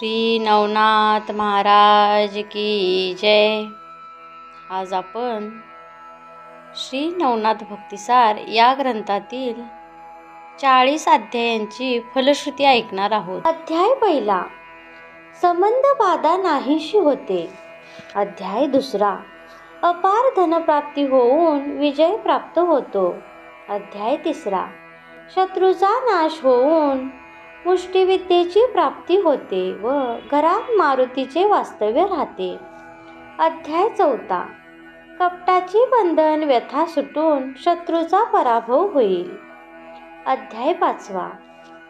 श्री नवनाथ महाराज की जय. आज आपण श्री नवनाथ भक्तिसार या ग्रंथातील चाळीस अध्यायांची फलश्रुती ऐकणार आहोत. अध्याय पहिला. संबंध बाधा नाहीशी होते. अध्याय दुसरा. अपार धनप्राप्ती होऊन विजय प्राप्त होतो. अध्याय तिसरा. शत्रूचा नाश होऊन मुष्टिविद्येची प्राप्ती होते व घरात मारुतीचे वास्तव्य राहते. अध्याय चौथा. कपटाची बंधन व्यथा सुटून शत्रूचा पराभव होईल. अध्याय पाचवा.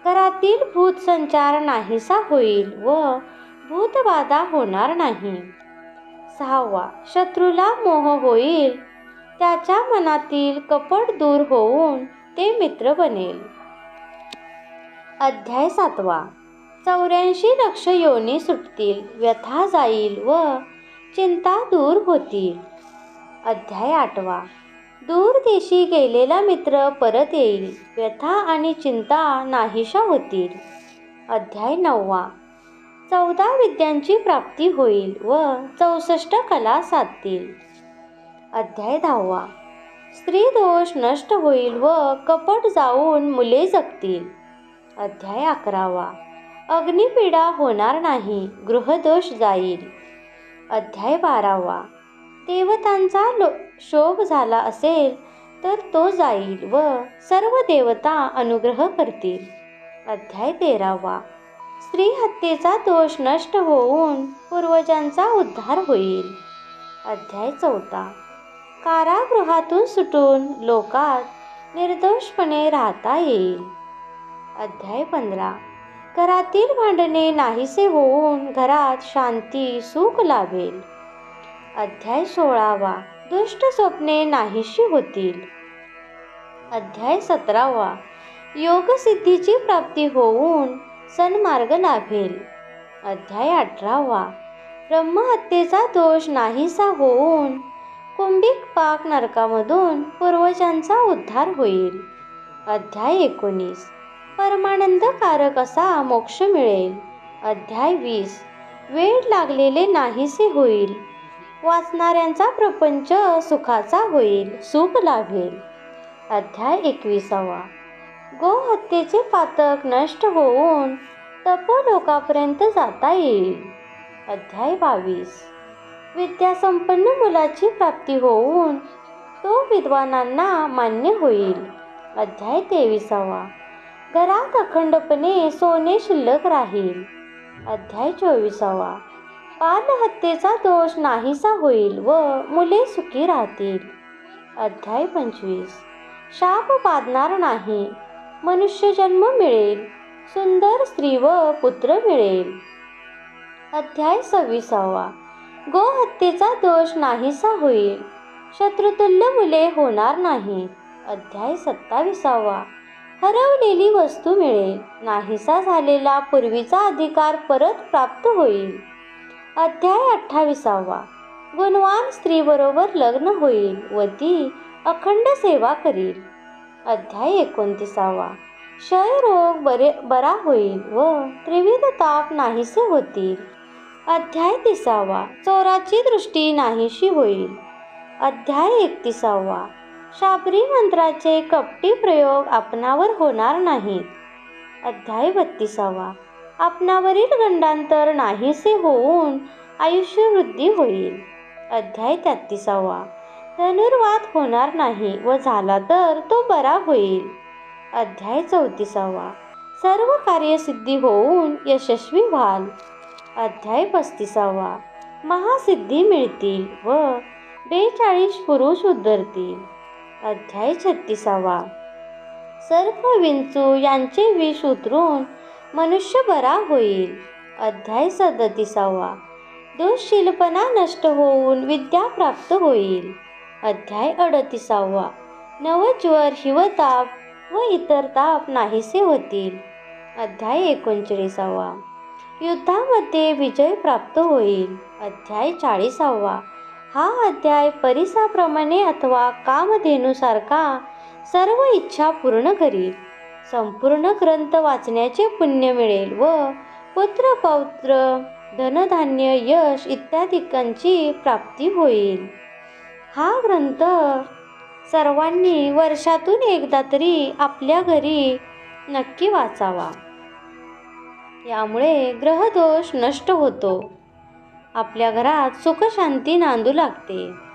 घरातील भूत संचार नाहीसा होईल व भूतबाधा होणार नाही. सहावा. शत्रूला मोह होईल. त्याच्या मनातील कपट दूर होऊन ते मित्र बनेल. अध्याय सातवा. चौऱ्याऐंशी लक्ष योनी सुटतील व्यथा जाईल व चिंता दूर होतील. अध्याय आठवा. दूर देशी गेलेला मित्र परत येईल व्यथा आणि चिंता नाहीशा होतील. अध्याय नववा. चौदा विद्यांची प्राप्ती होईल व चौसष्ट कला साधतील. अध्याय दहावा. स्त्री दोष नष्ट होईल व कपट जाऊन मुले जगतील. अध्याय अकरावा. अग्निपीडा होणार नाही गृहदोष जाईल. अध्याय बारावा. देवतांचा लो शोक झाला असेल तर तो जाईल व सर्व देवता अनुग्रह करतील. अध्याय तेरावा. स्त्री हत्येचा दोष नष्ट होऊन पूर्वजांचा उद्धार होईल. अध्याय चौथा. कारागृहातून सुटून लोकात निर्दोषपणे राहता येईल. अध्याय पंधरा. घरातील भांडणे नाहीसे होऊन घरात शांती सुख लाभेल. अध्याय सोळावा. दुष्ट स्वप्ने नाहीशी होतील. अध्याय सतरावा. योगसिद्धीची प्राप्ती होऊन सन्मार्ग लाभेल. अध्याय अठरावा. ब्रह्महत्येचा दोष नाहीसा होऊन कुंभिक पाक नरकामधून पूर्वजांचा उद्धार होईल. अध्याय एकोणीस. परमानंदकारक असा मोक्ष मिळेल. अध्याय वीस. वेळ लागलेले नाहीसे होईल. वाचणाऱ्यांचा प्रपंच सुखाचा होईल सुख लाभेल. अध्याय एकविसावा. गोहत्येचे पातक नष्ट होऊन तपो लोकापर्यंत जाता येईल. अध्याय बावीस. विद्यासंपन्न मुलाची प्राप्ती होऊन तो विद्वानांना मान्य होईल. अध्याय तेविसावा. घरात अखंडपणे सोने शिल्लक राहील. अध्याय चोवीसावा. बालहत्येचा दोष नाहीसा होईल व मुले सुखी राहतील. अध्याय पंचवीस. शाप बाधणार नाही. मनुष्य जन्म मिळेल. सुंदर स्त्री व पुत्र मिळेल. अध्याय सव्वीसावा. गोहत्येचा दोष नाहीसा होईल. शत्रुतुल्य मुले होणार नाही. अध्याय सत्ताविसावा. हरवलेली वस्तू मिळेल. नाहीसा झालेला पूर्वीचा अधिकार परत प्राप्त होईल. अध्याय अठ्ठावीसावा. गुणवान स्त्रीबरोबर लग्न होईल. व ती अखंड सेवा करील. अध्याय एकोणतीसावा. क्षयरोग बरे बरा होईल व त्रिविध ताप नाहीसे होतील. अध्याय तिसावा. चोराची दृष्टी नाहीशी होईल. अध्याय एकतीसावा. शाबरी मंत्राचे कपटी प्रयोग आपणावर होणार नाहीत. अध्याय बत्तीसावा. आपणावरील गंडांतर नाहीसे होऊन आयुष्य वृद्धी होईल. अध्याय तेहतीसावा. धनुर्वाद होणार नाही व झाला तर तो बरा होईल. अध्याय चौतीसावा. सर्व कार्यसिद्धी होऊन यशस्वी व्हाल. अध्याय पस्तीसावा. महासिद्धी मिळतील व बेचाळीस पुरुष उद्धरतील. अध्याय छत्तीसावा. सर्प विंचू यांचे विष उतरून मनुष्य बरा होईल. अध्याय सदतीसावा. दुःशीलपणा नष्ट होऊन विद्या प्राप्त होईल. अध्याय अडतीसावा. नवज्वर हिवताप व इतर ताप नाहीसे होतील. अध्याय एकोणचाळीसावा. युद्धामध्ये विजय प्राप्त होईल. अध्याय चाळीसावा. हा अध्याय परिसाप्रमाणे अथवा कामधेनुसारखा सर्व इच्छा पूर्ण करील संपूर्ण ग्रंथ वाचण्याचे पुण्य मिळेल व पुत्र पौत्र धनधान्य यश इत्यादिकांची प्राप्ती होईल. हा ग्रंथ सर्वांनी वर्षातून एकदा तरी आपल्या घरी नक्की वाचावा. यामुळे ग्रहदोष नष्ट होतो. आपल्या घरात सुखशांती नांदू लागते.